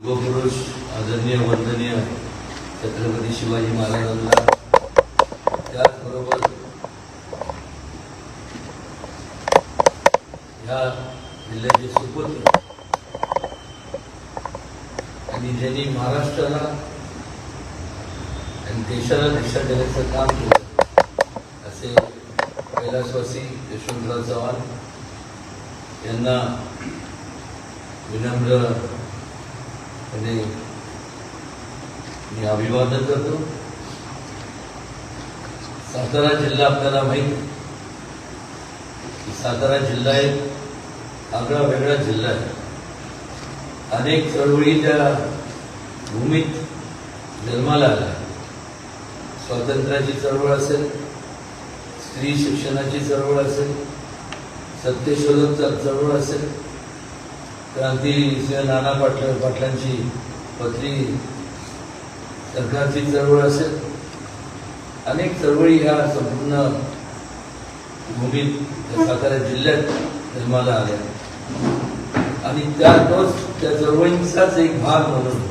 युवपुरुष आदरणीय वंदनीय छत्रपती शिवाजी महाराजांना त्याचबरोबर ह्या जिल्ह्याचे सुपुत्र आणि ज्यांनी महाराष्ट्राला आणि देशाला दिशा देण्याचं काम केलं असे कैलासवासी यशवंतराव चव्हाण यांना विनम्र आणि मी अभिवादन करतो. सातारा जिल्हा आपल्याला माहीत. सातारा जिल्हा एक आगळा वेगळा जिल्हा आहे. अनेक चळवळी त्या भूमीत जन्माला आल्या. स्वातंत्र्याची चळवळ असेल स्त्री शिक्षणाची चळवळ असेल सत्यशोधन चळवळ असेल क्रांती श्री नाना पाट पाटलांची पत्री सरकारची चळवळ असेल. अनेक चळवळी ह्या संपूर्ण भूमीत सातारा जिल्ह्यात जन्माला आल्या. आणि त्या तोच त्या चळवळींचाच एक भाग म्हणून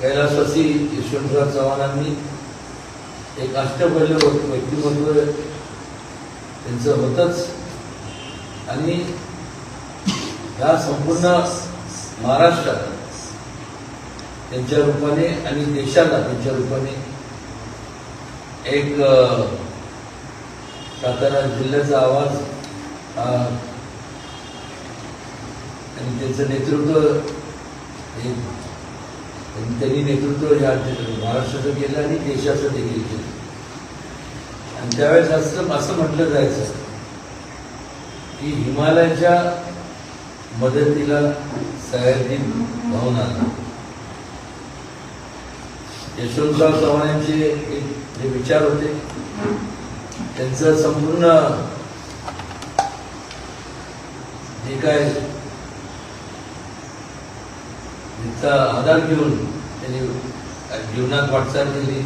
कैलासवासी यशवंतराव चव्हाणांनी एक अष्टपैलू व्यक्तिमत्व त्यांचं होतच. आणि ह्या संपूर्ण महाराष्ट्रात त्यांच्या रूपाने आणि देशाला त्यांच्या रूपाने एक सातारा जिल्ह्याचा आवाज आणि त्यांचं नेतृत्व त्यांनी नेतृत्व या महाराष्ट्राचं केलं आणि देशाचं देखील केलं. आणि त्यावेळेस असं असं म्हटलं जायचं की हिमालयाच्या मदतीला सयाजी भावना आला. यशवंतराव चव्हाण यांचे जे विचार होते त्यांचं संपूर्ण जे काय तिचा आधार घेऊन त्यांनी जीवनात वाटचाल केली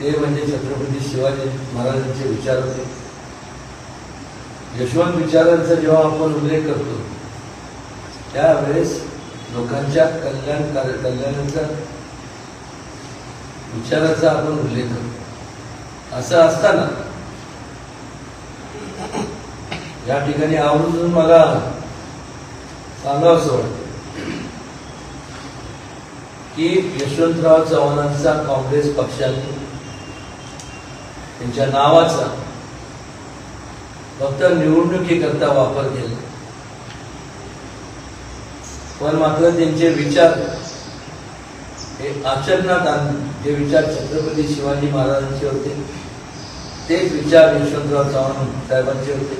ते म्हणजे छत्रपती शिवाजी महाराजांचे विचार होते. यशवंत विचारांचा जेव्हा आपण उल्लेख करतो त्यावेळेस लोकांच्या कल्याण कार्य- कल्याणाचा विचाराचा आपण उल्लेख करतो. असं असताना या ठिकाणी आवर्जून मला सांगावंसं वाटतं की यशवंतराव चव्हाणांचा काँग्रेस पक्षाने त्यांच्या नावाचा फक्त निवडणुकीकरता वापर केला. पण मात्र त्यांचे विचार हे आचरणात आण जे विचार छत्रपती शिवाजी महाराजांचे होते तेच विचार यशवंतराव चव्हाण साहेबांचे होते.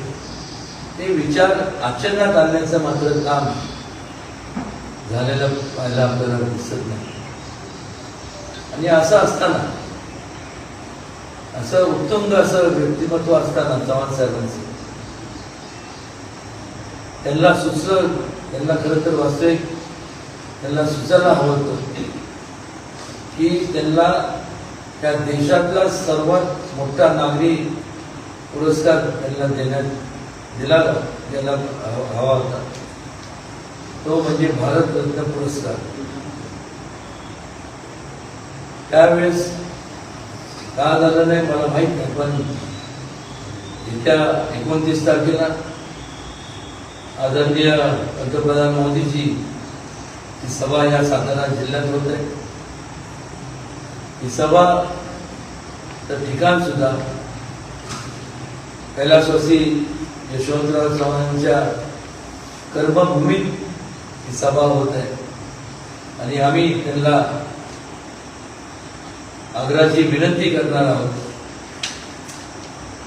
ते विचार आचरणात आणण्याचं मात्र काम झालेलं पाहायला आपल्याला दिसत नाही. आणि असं असताना असं उत्तुंग असं व्यक्तिमत्व असताना चव्हाण साहेबांचं त्यांना सुचलं त्यांना खरं तर वास्तविक त्यांना सुचायला हवं होतं की त्यांना त्या देशातला सर्वात मोठा नागरी पुरस्कार त्यांना देण्यात दिला द्यायला हवा हवा होता. तो म्हणजे भारतरत्न पुरस्कार. त्यावेळेस का झालं नाही मला माहीत नाही पण येत्या एकोणतीस तारखेला आदरणीय पंतप्रधान मोदीजी ही सभा या सातारा जिल्ह्यात होत आहे. ही सभा तर ठिकाण सुद्धा कैलासवासी यशवंतराव चव्हाणांच्या कर्मभूमीत ही सभा होत आहे. आणि आम्ही त्यांना आग्राची विनंती करणार आहोत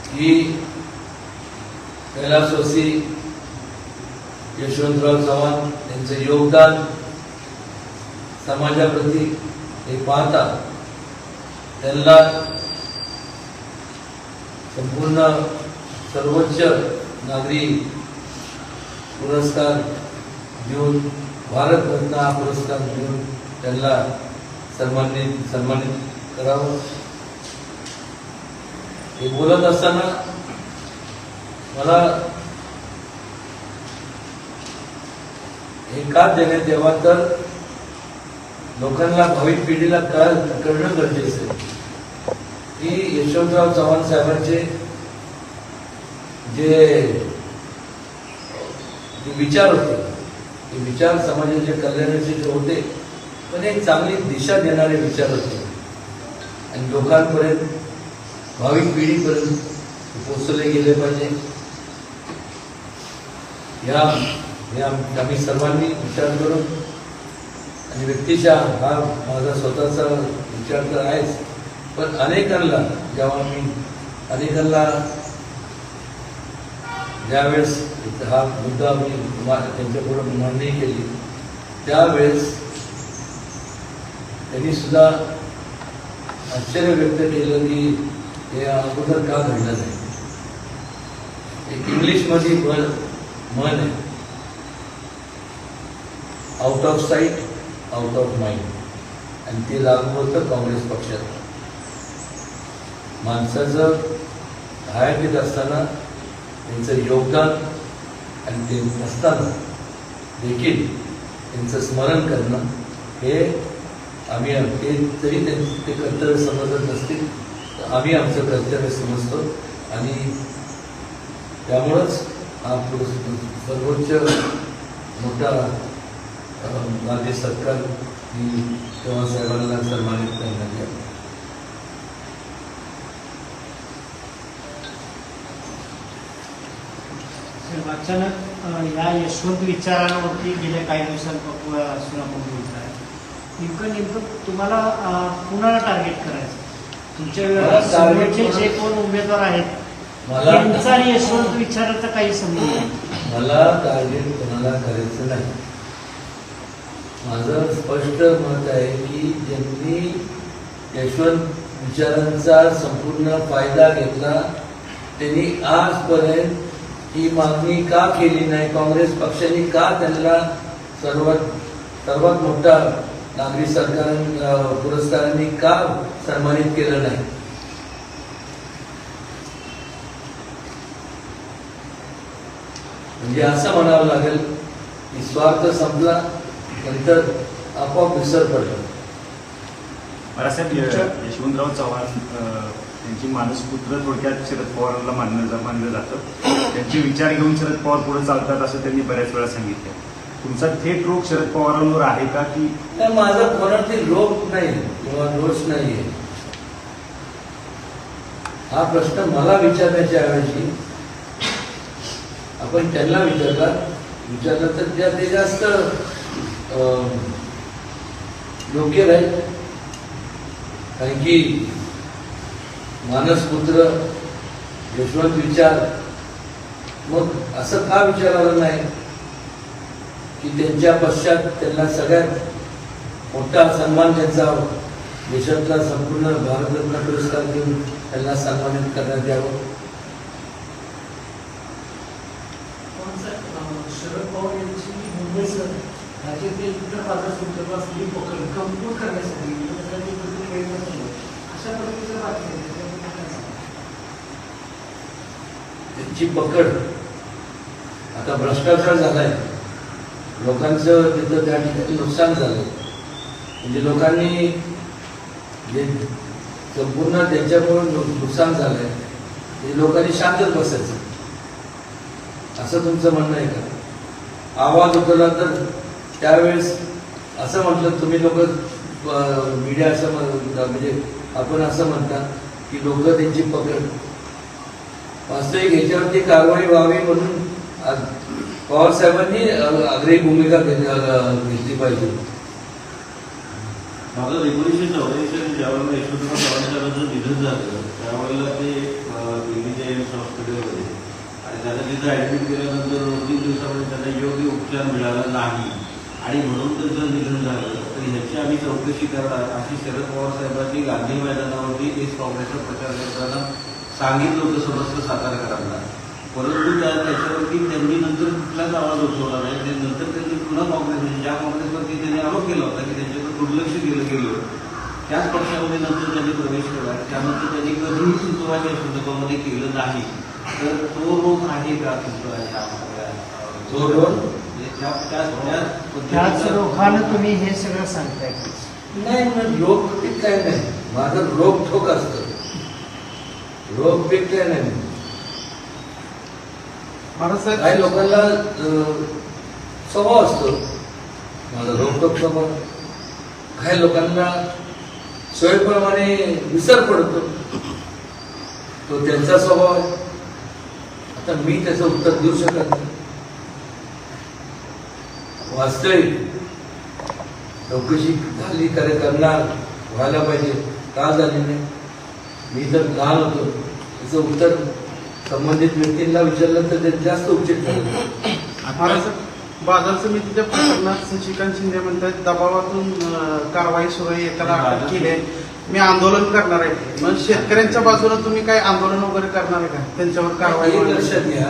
की कैलासवासी यशवंतराव चव्हाण यांचं योगदान समाजाप्रती हे पाहता त्यांना संपूर्ण सर्वोच्च नागरी पुरस्कार देऊन भारतरत्न हा पुरस्कार देऊन त्यांना सन्मानित सन्मानित करावं. हे बोलत असताना मला हे देणे तेव्हा तर लोकांना भाविक पिढीला कळ कळणं गरजेचं की यशवंतराव चव्हाण साहेबांचे जे विचार होते ते विचार समाजाच्या कल्याणाचे जे होते पण एक चांगली दिशा देणारे विचार होते. आणि लोकांपर्यंत भाविक पिढीपर्यंत पोचवले गेले पाहिजे. या हे आम्ही सर्वांनी विचार करून आणि व्यक्तिशा हा माझा स्वतःचा विचार तर आहेच पण अनेकांना जेव्हा मी अनेकांना ज्यावेळेस हा मुद्दा मी त्यांच्याकडून मांडणी केली त्यावेळेस त्यांनी सुद्धा आश्चर्य व्यक्त केलं की हे अगोदर का घडलं नाही? एक इंग्लिशमध्ये पण मन आहे. Out of sight out of mind आणि ते लागू होतं काँग्रेस पक्षात. माणसाचं हयातीत असताना त्यांचं योगदान आणि ते नसताना देखील त्यांचं स्मरण करणं हे आम्ही ते जरी त्यांचं ते कर्तव्य समजत नसतील तर आम्ही आमचं कर्तव्य समजतो. आणि त्यामुळंच हा सर्वोच्च मोठा माझे सत्कार मी तेव्हा साहेबांना सन्मानित करण्यात आला. अचानक या यशवंत विचारांवरती गेल्या काही दिवसांपासून आपण बोलत आहे नेमकं नेमकं तुम्हाला कुणाला टार्गेट करायचं? तुमच्या जे कोण- उमेदवार आहेत मला आणि यशवंत विचाराचा काही संबंध नाही मला टार्गेट कोणाला करायचं नाही. माझं स्पष्ट मत आहे की ज्यांनी यशवंत विचारांचा संपूर्ण फायदा घेतला त्यांनी आजपर्यंत ही मागणी का केली नाही? काँग्रेस पक्षाने का त्यांना सर्वात सर्वात मोठा नागरी सरकार पुरस्कारांनी का सन्मानित केलं नाही? म्हणजे असं म्हणावं लागेल की स्वार्थ संपला. नंतर आपोआप विसर पडला बाळासाहेब यशवंतराव चव्हाण त्यांची मानसपुत्र थोडक्यात शरद पवारांना मानलं मानलं जातं. त्यांचे विचार घेऊन शरद पवार पुढे चालतात असं त्यांनी बऱ्याच वेळा सांगितलं. तुमचा थेट रोग शरद पवारांवर आहे का की नाही माझा कोणाची रोग नाही किंवा दोष नाहीये हा प्रश्न मला विचारण्याच्या ऐवजी आपण त्यांना विचारला. विचारलं तर त्या ते जास्त योग्य राहील कारण की मानसपुत्र यशवंत विचार मग असं का विचारायला नाही की त्यांच्या पश्चात त्यांना सगळ्यात मोठा सन्मान त्यांचा देशातला संपूर्ण भारतरत्न पुरस्कार देऊन त्यांना सन्मानित करण्यात यावं? शरद पवार यांची मुंबईसह राज्यातील इतर भागात संदर्भात असलेली पकड कमकुवत करण्यासाठी विरोधकांनी प्रयत्न केले अशा पद्धतीचं बातमी त्यांची पकड. आता भ्रष्टाचार झालाय. लोकांचं तिथं त्या ठिकाणी नुकसान झालं. म्हणजे लोकांनी जे संपूर्ण त्यांच्यामुळे नु- नुकसान झालंय ते लोकांनी शांतच बसायचं. असं तुमचं म्हणणं आहे का? आवाज उठवला तर त्यावेळेस असं म्हटलं तुम्ही लोक मीडिया असं म्हण- म्हणजे आपण असं म्हणता की लोक त्यांची पकड. वास्तविक याच्यावरती कारवाई व्हावी म्हणून पवारसाहेबांनी आग्रही भूमिका घेतली पाहिजे. माझं एकोणीसशे चौऱ्याऐंशी ज्यावेळेला यशवंतराव चव्हाण निधन झालं त्यावेळेला ते दिल्लीच्या एम्स हॉस्पिटलमध्ये आणि त्यांना तिथं ॲडमिट केल्यानंतर दोन तीन दिवसामध्ये त्यांना योग्य उपचार मिळाला नाही. आणि म्हणून जर निधन झालं तर ह्याची आम्ही चौकशी करणार. अशी शरद पवार साहेबांनी गांधी मैदानावरती एस काँग्रेसचा प्रचार करताना सांगितलं होतं समस्त करायला परंतु त्या त्याच्यावरती त्यांनी नंतर कुठलाच आवाज उठवला नाही. ते नंतर त्यांनी पुन्हा काँग्रेस म्हणजे ज्या काँग्रेसवरती त्यांनी आरोप केला होता की त्यांच्याकडे दुर्लक्ष केलं गेलं त्याच पक्षामध्ये नंतर त्यांनी प्रवेश केला. त्यानंतर त्यांनी कधीही सुचवायच्या संदर्भामध्ये केलं नाही. तर तो रोग आहे का? तुमचा तो रोग? त्या त्या त्या त्याच रोखानं तुम्ही हे सगळं सांगताय. नाही ना रोग पीक काय नाही. माझं रोग ठोक असतं. रोग पीक काय नाही. काही लोकांना स्वभाव असतो. माझा रोगटोक स्वभाव. काही लोकांना सोयीप्रमाणे विसर पडतो. तो त्यांचा स्वभाव आहे. आता मी त्याचं उत्तर देऊ शकत नाही. वास्तविक. चौकशी झाली करे करणार व्हायला पाहिजे. का झाली नाही? मी जर लहान होतो त्याचं उत्तर संबंधित व्यक्तींना विचारलं तर ते जास्त उचित ठरेल महाराज बाजार समितीच्या प्रकरणात शशिकांत शिंदे म्हणतात दबावातून कारवाई सुरू आहे एकाला अटक केली आहे. मी आंदोलन करणार आहे. मग शेतकऱ्यांच्या बाजूने तुम्ही काय आंदोलन वगैरे करणार आहे का? त्यांच्यावर कारवाई? लक्षात घ्या.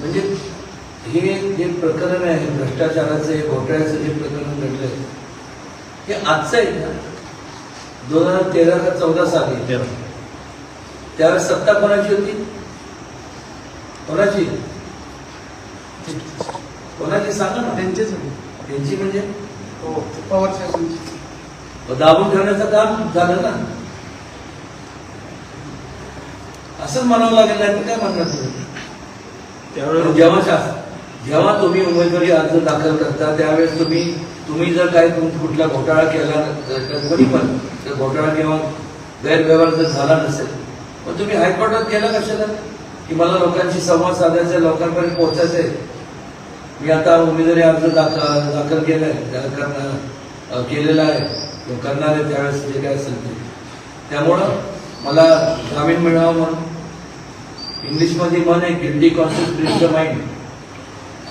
म्हणजे हे जे प्रकरण आहे भ्रष्टाचाराचं हे घोटाळ्याचं जे प्रकरण घडलंय हे आजचं आहे ना? दोन हजार तेरा का चौदा साली? त्यावेळेस सत्ता कोणाची होती? कोणाची? कोणाची सांगा ना. त्यांचेच. त्यांची म्हणजे? हो पवार साहेबांची. दाबून ठेवण्याचं काम झालं ना? असंच म्हणावं लागेल नाही तर काय म्हणणार तुम्ही? त्यावेळेला जेव्हा शास- जेव्हा तुम्ही उमेदवारी अर्ज दाखल करता त्यावेळेस तुम्ही तुम्ही जर काही तुम कुठला घोटाळा केला तर कोणी पण तर घोटाळा किंवा गैरव्यवहार जर झाला नसेल पण तुम्ही हायकोर्टात गेला कशाला? की मला लोकांशी संवाद साधायचा आहे, लोकांपर्यंत पोहोचायचं आहे. मी आता उमेदवारी अर्ज दाखल दाखल केलाय त्या- करणार केलेला आहे. करणार आहे त्यावेळेस जे काय असेल ते. त्यामुळं मला जामीन मिळावा म्हणून. इंग्लिशमध्ये मन आहे गिल्डी कॉन्शियस द माइंड.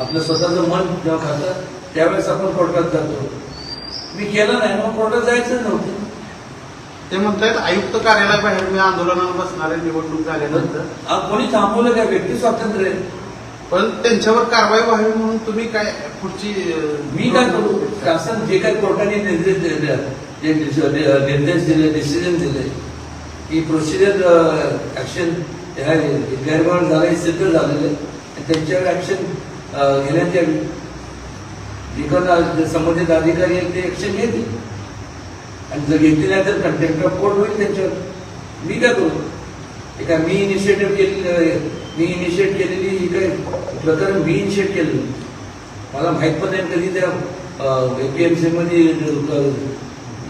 आपलं स्वतःचं मन जेव्हा खातं त्यावेळेस आपण कोर्टात जातो. मी केलं नाही मग कोर्टात जायचं नव्हतं. ते म्हणतायत आयुक्त कार्यालयाबाहेर मी आंदोलनाला बसणार आहे निवडणूक झाल्यानंतर. कोणी थांबवलं काय? व्यक्ती स्वातंत्र्य आहे. पण त्यांच्यावर कारवाई व्हावी म्हणून तुम्ही काय पुढची मी काय करू? शासन जे काही कोर्टाने निर्देश दिले जे निर्देश दिले डिसिजन दिले की प्रोसिजर ऍक्शन गैरव्यवहार झाला हे सिद्ध झालेले त्यांच्यावर ऍक्शन घेण्यात यावी जे संबंधित अधिकारी आहेत ते ॲक्शन घेतील. आणि जर घेतली नाही तर कंटेक्टर कोर्ट होईल त्यांच्यावर? मी काय करू? एका मी इनिशिएटिव्ह केलेली मी इनिशिएट केलेली ही काय प्रकरण मी इनिशिएट केलेलं मला माहीत पण नाही कधी त्या एपीएमसी मध्ये सीमध्ये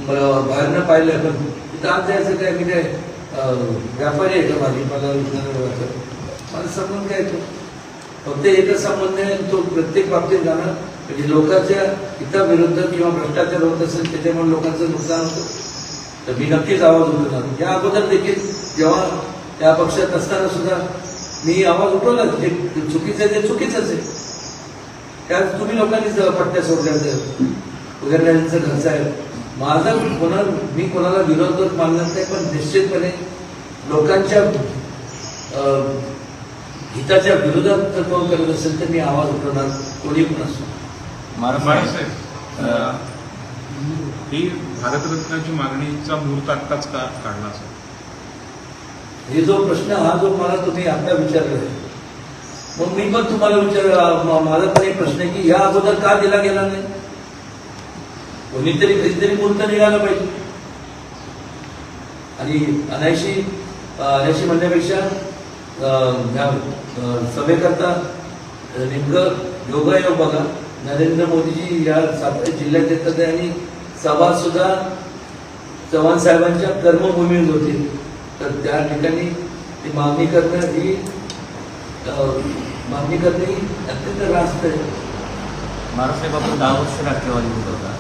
मला बाहेरनं पाहिलं. पण तिथं आज जायचं काय मी काय व्यापारी आहे का भाजीपाला मला समजून काय तो फक्त एकच संबंध तो प्रत्येक बाबतीत जाणं. म्हणजे लोकांच्या हिताविरुद्ध किंवा भ्रष्टाचार होत असेल त्याच्यामुळे लोकांचं नुकसान होतं. तर मी नक्कीच आवाज उठवणार. या अगोदर देखील जेव्हा त्या पक्षात असताना सुद्धा मी आवाज उठवला जे चुकीचं आहे ते चुकीचंच आहे. त्यात तुम्ही लोकांनीच पट्ट्या सोडल्या होत्या खर्च घरचं आहे. माझा कोणा मी कोणाला विरोध मानणार नाही पण निश्चितपणे लोकांच्या हिताच्या विरोधात जर कोण करत असेल तर मी आवाज उठवणार कोणी पण असो. महाराज अ, ही भारतरत्नाची मागणीचा मुहूर्त आत्ताच का काढला असेल? हे जो प्रश्न हा जो मला तुम्ही आता विचारलाय मग मी पण तुम्हाला विचार माझा पण एक प्रश्न आहे की या अगोदर का दिला गेला नाही? कोणीतरी कधीतरी मुहूर्त निघाला पाहिजे. आणि अनायशी अनायशी म्हणण्यापेक्षा ह्या सभेकरता नेमकं योगायोग बघा नरेंद्र मोदीजी या सातारा जिल्ह्यात येतात आणि सभा सुद्धा चव्हाण साहेबांच्या कर्मभूमीत होती. तर त्या ठिकाणी ती मागणी करणं ही मागणी करणे ही अत्यंत रास्त आहे. महाराष्ट्र आपण दहा वर्ष राष्ट्रवादी होत होता.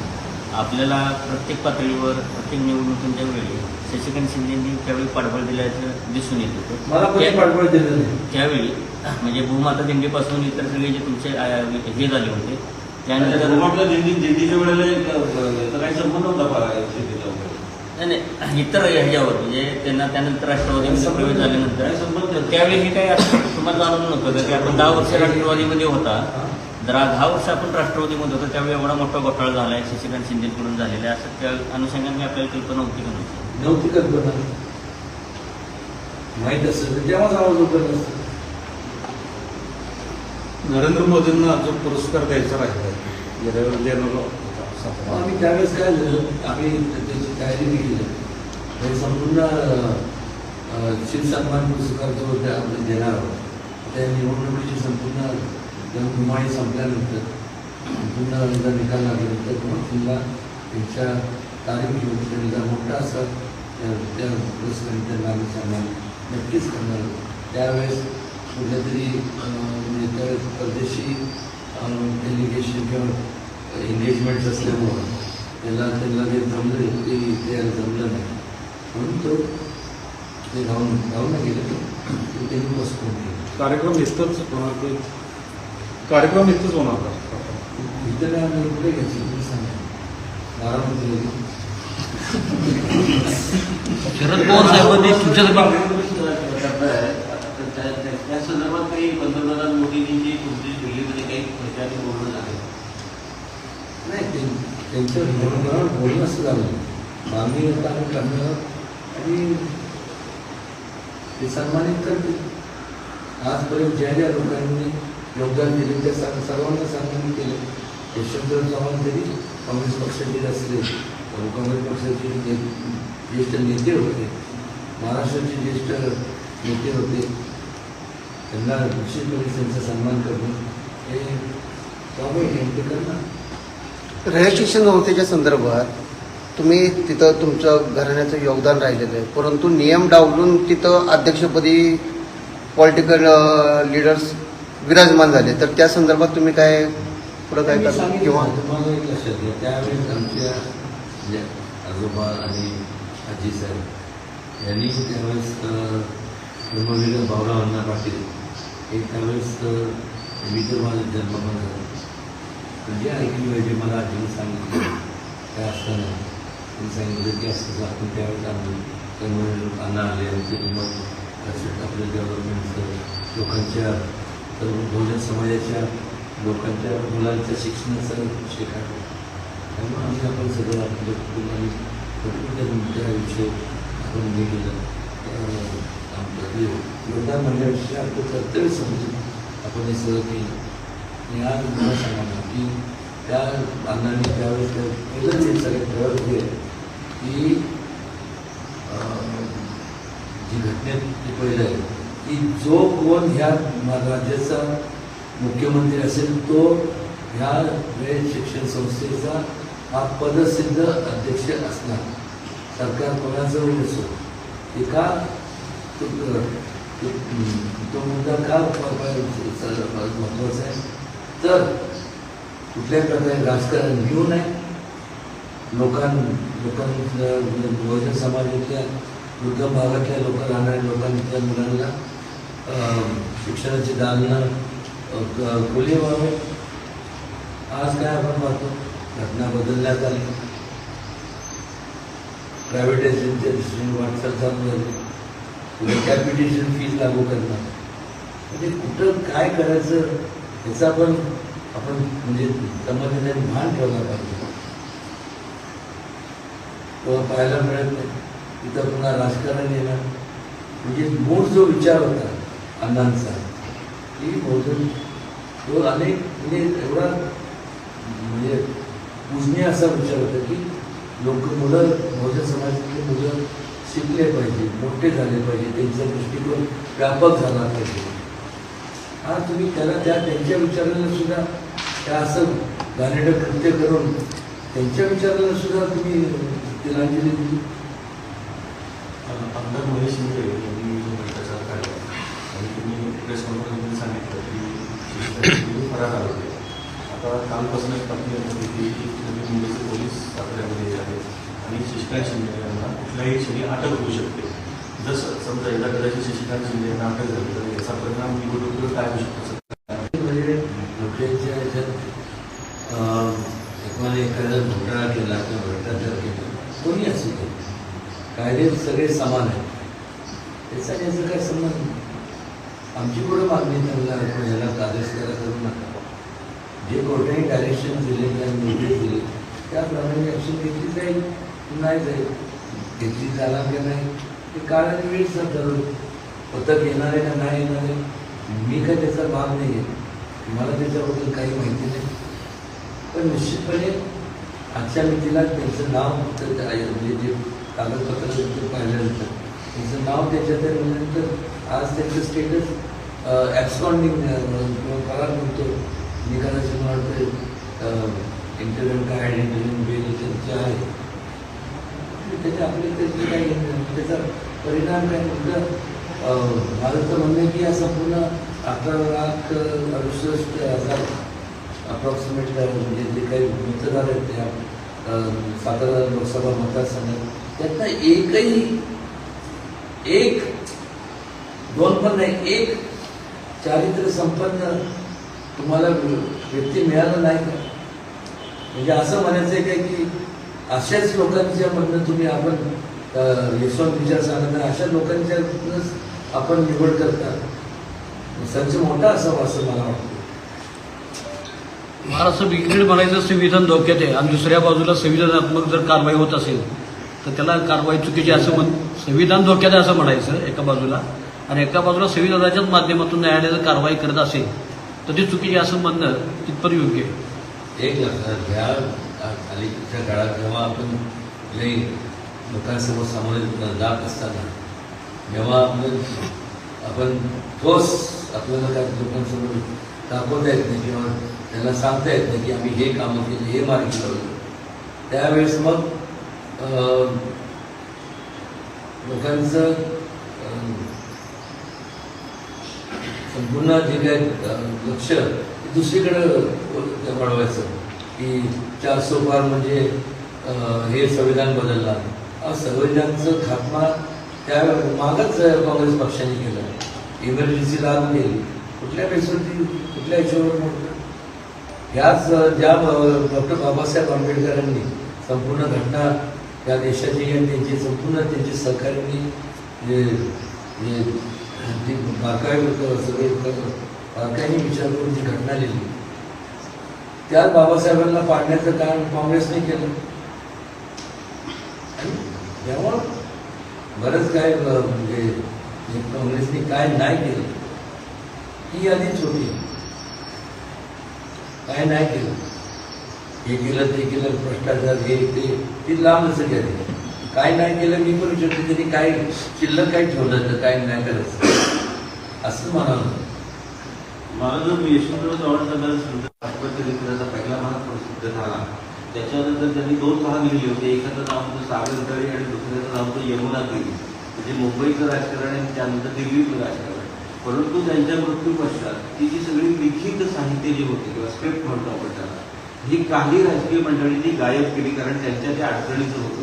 आपल्याला प्रत्येक पातळीवर प्रत्येक निवडणुकीच्या वेळी शशिकांत शिंदेंनी त्यावेळी पाठबळ दिल्याचं दिसून येत होतं. मला कोणी त्या- पाठबळ दिलं नाही. त्यावेळी म्हणजे भूमाता दिंडीपासून इतर सगळे जे तुमचे हे झाले होते त्यानंतर काही संबंध वगैरे. नाही, नाही, इतर ह्याच्यावर म्हणजे त्यांना त्यानंतर राष्ट्रवादीमध्ये प्रवेश झाल्यानंतर संबंध त्यावेळी हे काय असं तुम्हाला जाणून नव्हतं का की आपण दहा वर्ष राष्ट्रवादीमध्ये होता जर आज दहा वर्ष आपण राष्ट्रवादीमध्ये होतो त्यावेळी एवढा मोठा घोटाळा झाला आहे शशिकांत शिंदेकडून झालेला आहे असं त्या अनुषंगाने आपल्याला कल्पना होती का नव्हती नव्हती कल्पना. माहीत असेल तर तेव्हाच आवाज असतं नरेंद्र मोदींना जो पुरस्कार द्यायचा राहिला गेल्या. आम्ही त्यावेळेस काय झालं? आम्ही त्याची तयारी केली. हे संपूर्ण शिवसन्मान पुरस्कार जो त्या आपण देणार आहोत. त्या निवडणुकीची संपूर्ण जनधुमाळी संपल्यानंतर पुन्हा एकदा निकाल लागल्यानंतर मग तिला त्यांच्या तारीख घेऊन त्यांना मोठा असा त्या त्या पुरस्कार त्यांना आम्ही नक्कीच करणार त्यावेळेस कुठल्या तरी म्हणजे परदेशी डेलिगेशन किंवा एंगेजमेंट्स असल्यामुळं त्याला त्यांना जे जमलं ते ते जमलं नाही. म्हणून तो ते राहून राहून गेले. गेलं ते त्यांनी पोस्टपोन केलं. कार्यक्रम इथंच होणार कार्यक्रम इथंच होणार का? इथं नाही आम्ही कुठे घ्यायचं तुम्ही सांगा बारामतीला घेऊ. शरद पवार साहेबांनी तर त्या- संदर्भात काही पंतप्रधान मोदींची तुमची दिल्लीमध्ये काही प्रचार बोलणं झालं नाही ते त्यांचं बोलणं असं झालं मागणी आता आम्ही करणार आणि ते सन्मानित करतील आजपर्यंत ज्या ज्या लोकांनी योगदान दिले त्या सर्व- सर्वांना सन्मानित केले. यशवंतराव चव्हाण तरी काँग्रेस पक्षाचे असले काँग्रेस पक्षाचे ने- ज्येष्ठ नेते होते महाराष्ट्राचे ज्येष्ठ नेते होते त्यांना विशेषपणे त्यांचा सन्मान करणं हे त्यामुळे आहे ते करणार. रयत शिक्षण संस्थेच्या संदर्भात तुम्ही तिथं तुमचं घराण्याचं योगदान राहिलेलं आहे. परंतु नियम डावलून तिथं अध्यक्षपदी पॉलिटिकल लीडर्स विराजमान झाले. तर त्या संदर्भात तुम्ही काय पुढं काय सांगितलं किंवा? तुम्हाला एक लक्षात घ्या. त्यावेळेस आमच्या जे आजोबा आणि आजी साहेब यांनी त्यावेळेस ब्रह्मवीर भाऊराव अण्णा पाटील हे त्यावेळेस मी तर माझा जन्म पण झाला म्हणजे ऐकली पाहिजे मला आजीने सांगितलं. काय असताना त्यांनी सांगितलं की असं आपण त्यावेळेस आणलं ब्रह्मवीर अण्णा आले आणि मग असं आपलं डेव्हलपमेंटचं लोकांच्या तर बहुजन समाजाच्या लोकांच्या मुलांच्या शिक्षणाचा विषय काढला त्यामुळे आम्ही आपण सगळं आपल्या कुटुंबाने आणि कुटुंबाच्या तुमच्या विषय आपण हे केलं. आमचं योगदान म्हणण्याविषयी आपलं कर्तव्य समजून आपण हे सगळं केलं. आणि आज मला सांगा की त्या अण्णांनी त्यावेळेस त्या पहिलं ते सगळे ठरवत होते की जी घटनेत ते पहिलं आहे की जो कोण ह्या राज्याचा मुख्यमंत्री असेल तो ह्या वेळ शिक्षण संस्थेचा हा पदसिद्ध अध्यक्ष असणार. सरकार कोणाचं असो की का तो तो- मुद्दा का प- महत्त्वाचा आहे? तर कुठल्याही प्रकारे राजकारण घेऊ नये. लोकां लोकांच्या बहुजन समाजातल्या वृद्ध भागातल्या लोक राहणाऱ्या लोकांच्या मुलांना शिक्षणाची दालना अं, क- खुली व्हावे आज काय आपण पाहतो? घटना बदलण्यात आली. प्रायव्हेटायझेशनच्या दृष्टीने वाटचाल चालू झाली. पुढे कॅपिटेशन फीज लागू करणार. म्हणजे कुठं काय करायचं याचा पण आपण म्हणजे समाजाने भान ठेवला पाहिजे. पाहायला मिळत नाही. तिथं पुन्हा राजकारण येणार. म्हणजे मूळ जो विचार होता अण्णांचा की बहुजन तो अनेक म्हणजे एवढा म्हणजे पूजनीय असा विचार होता की लोक मुलं बहुजन समाजातली मुलं शिकले पाहिजे मोठे झाले पाहिजे त्यांचा दृष्टिकोन व्यापक झाला पाहिजे. हा तुम्ही त्याला त्या त्यांच्या विचाराला सुद्धा त्या असं घाणेरडं कृत्य करून त्यांच्या विचाराला सुद्धा तुम्ही तिलांजली दिली? आमदार महेश शिंदे यांनी जो भ्रष्टाचार काढला आणि तुम्ही प्रेस कॉन्फरन्समध्ये सांगितलं की फरार आले आता कालपासून बातमी येत होती की नवी मुंबईचे पोलीस साताऱ्यामध्ये आहेत आणि शशिकांत शिंदे यांना कुठल्याही क्षणी अटक होऊ शकते. जसं समजा एकदा कदाचित शशिकांत शिंदे यांना अटक झाली तर याचा परिणाम निवडणुकीवर काय होऊ शकतो? म्हणजे लोकांच्या ह्याच्यात अं, एखाद्या एखादा घोटाळा केला किंवा भ्रष्टाचार केला कोणी असू दे. कायदे सगळे समान आहेत. त्याचा याचा काय संबंध? नाही. आमची पुढे मागणी आहे? त्यांना आपण ह्याला आदेश करा करू नका. जे कोर्टाने डायरेक्शन दिले किंवा निर्देश दिले त्याप्रमाणे ॲक्शन घेतली जाईल नाही जाईल. घेतली जाणार की नाही? ते काळाने वेळ सर ठरवलं पथक येणार आहे का नाही येणार आहे? मी काय त्याचा भाग नाही आहे. मला त्याच्याबद्दल काही माहिती नाही. पण निश्चितपणे आजच्या मितीला त्यांचं नाव तर म्हणजे जे कागदपत्र पाहिल्यानंतर त्यांचं नाव त्याच्यात आहे म्हणल्यानंतर आज त्यांचं स्टेटस ॲब्सकॉन्डिंग किंवा फरार म्हणतो निघाल्याचे मला वाटतं इंटरव्ह्यू काय इंटरव्ह्यू बिल त्यांचं आहे. त्याच्या आपले त्याची काही त्याचा परिणाम काय म्हटलं माझं तर म्हणणं आहे की या संपूर्ण अकरा लाख अडुसष्ट हजार अप्रॉक्सिमेट म्हणजे जे काही मतदार आहेत त्या सात सातारा लोकसभा मतदारसंघात त्यातला एकही एक दोन पण नाही एक चारित्र्य संपन्न तुम्हाला व्यक्ती मिळालं नाही का? म्हणजे असं म्हणायचं आहे काय की अशाच लोकांच्या मधनं तुम्ही आपण यशवंत विचार सांगत अशा लोकांच्यातूनच आपण निवड करता. संच मोठा असावा असं मला वाटतं. महाराष्ट्र एकीकडे म्हणायचं संविधान धोक्यात आहे. आणि दुसऱ्या बाजूला संविधानात्मक जर कारवाई होत असेल तर त्याला कारवाई चुकीची असं म्हण संविधान धोक्यात आहे असं म्हणायचं एका बाजूला. आणि एका बाजूला संविधानाच्याच माध्यमातून न्यायालयानं कारवाई करत असेल तर ते चुकीची असं म्हणणं तिथपर योग्य आहे. एक लक्षात घ्या अलीकडच्या काळात जेव्हा आपण लई लोकांसमोर सामोरे जात असताना जेव्हा आपण आपण ठोस आपल्याला काय लोकांसमोर दाखवता येत नाही किंवा त्यांना सांगता येत नाही की आम्ही हे कामं केलं हे मार्ग लावलं त्यावेळेस मग लोकांचं संपूर्ण जिल्ह्यात लक्ष ते वाढवायचं की चार सोपार म्हणजे हे संविधान बदलला हा संविधानचं खात्मा त्या मागच काँग्रेस पक्षाने केलं. इमर्जन्सी लाभ केली. कुठल्या बेसवरती कुठल्या याच्यावर ह्याच ज्या डॉक्टर बाबासाहेब आंबेडकरांनी संपूर्ण घटना या देशाची आणि त्यांची संपूर्ण त्यांची सहकार्यांनी जे म्हणजे ती बारकाई सगळे बारकाईने विचार करून जी घटना लिहिली. त्यात बाबासाहेबांना पाडण्याचं काम काँग्रेसने केलं. आणि बरंच काय म्हणजे काँग्रेसने काय नाही केलं ही यादी छोटी काय नाही केलं? हे केलं ते केलं भ्रष्टाचार हे ते ती लांब नसं केली काय नाही केलं मी पण विचारतो त्यांनी काय शिल्लक काय ठेवलं तर काय नाही करायचं असं म्हणाल. मला जर यशवंतराव चव्हाण साहेबांचा संदर्भ पहिला भाग प्रसिद्ध झाला. त्याच्यानंतर त्यांनी दोन भाग लिहिले होते. एकाचं नाव होतं सागरतळी आणि दुसऱ्याचं नाव होतं यमुनातळी म्हणजे मुंबईचं राजकारण आणि त्यानंतर दिल्लीचं राजकारण. परंतु त्यांच्या मृत्यू पश्चात ती जी सगळी लिखित साहित्य जे होते किंवा स्क्रिप्ट म्हणतो आपण त्याला ही काही राजकीय मंडळींनी गायब केली कारण त्यांच्या त्या अडचणीचं होतं.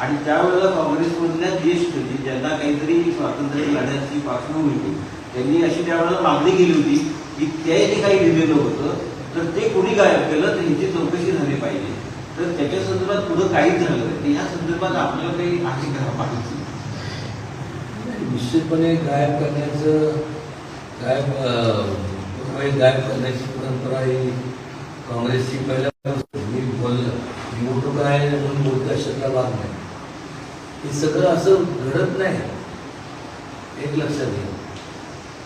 आणि त्यावेळेला काँग्रेसमधल्या ज्येष्ठ म्हणजे ज्यांना काहीतरी स्वातंत्र्य लढ्याची पार्श्वभूमी होती त्यांनी अशी त्यावेळेला मागणी केली होती की त्यांनी काही लिहिलेलं होतं तर ते कोणी गायब केलं तर ह्याची चौकशी झाली पाहिजे. तर त्याच्या संदर्भात पुढं काहीच झालं तर या संदर्भात आपल्याला काही आहे का माहिती? निश्चितपणे गायब करण्याचं गायब गायब करण्याची परंपरा ही काँग्रेसची पहिल्या मी बोललं. निवडणूक आहे म्हणून बोलतो भाग नाही. हे सगळं असं घडत नाही. एक लक्षात घ्या.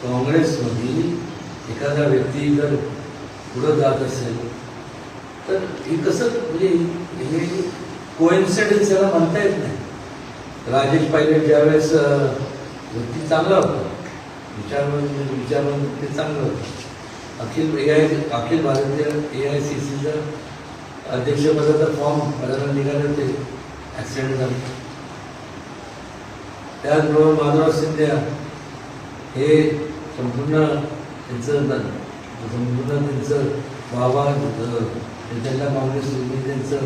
काँग्रेसमधील एखादा व्यक्ती जर पुढं जात असेल तर हे कसं म्हणजे हे कोइन्सिडन्स याला म्हणता येत नाही. राजेश पायलट ज्यावेळेस व्यक्ती चांगला होता विचार विचार ते चांगलं होतं. अखिल ए आय अखिल भारतीय ए आय सी सीचं अध्यक्षपदाचा फॉर्म भरायला निघाले होते. ॲक्सिडेंट झाला. त्याचबरोबर माधवराव सिंधिया हे संपूर्ण त्यांचं संपूर्ण त्यांचं बाबा त्यांच्या काँग्रेस त्यांचं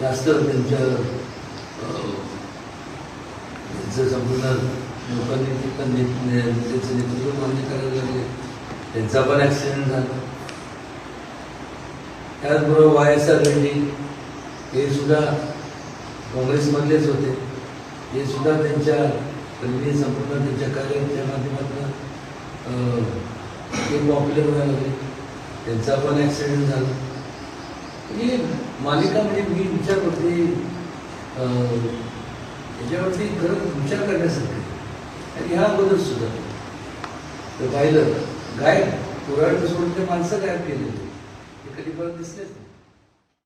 जास्त त्यांच्या त्यांचं संपूर्ण लोकांनी पण त्यांचं नेतृत्व मान्य करायला लागले. त्यांचा पण ॲक्सिडेंट झाला. त्याचबरोबर वाय एस आर रेड्डी हे सुद्धा काँग्रेसमधलेच होते. हे सुद्धा त्यांच्या त्यांनी संपूर्ण त्यांच्या कार्याच्या माध्यमातून ते पॉप्युलर व्हायला लागले. त्यांचा पण ॲक्सिडेंट झाला. म्हणजे मालिका म्हणजे मी विचार करते याच्यावरती खरंच विचार करण्यासारखे आणि ह्या अगोदर सुद्धा. तर पाहिलं गायब पुराण सोडून ते माणसं गायब केलेली ते कधी परत दिसलेच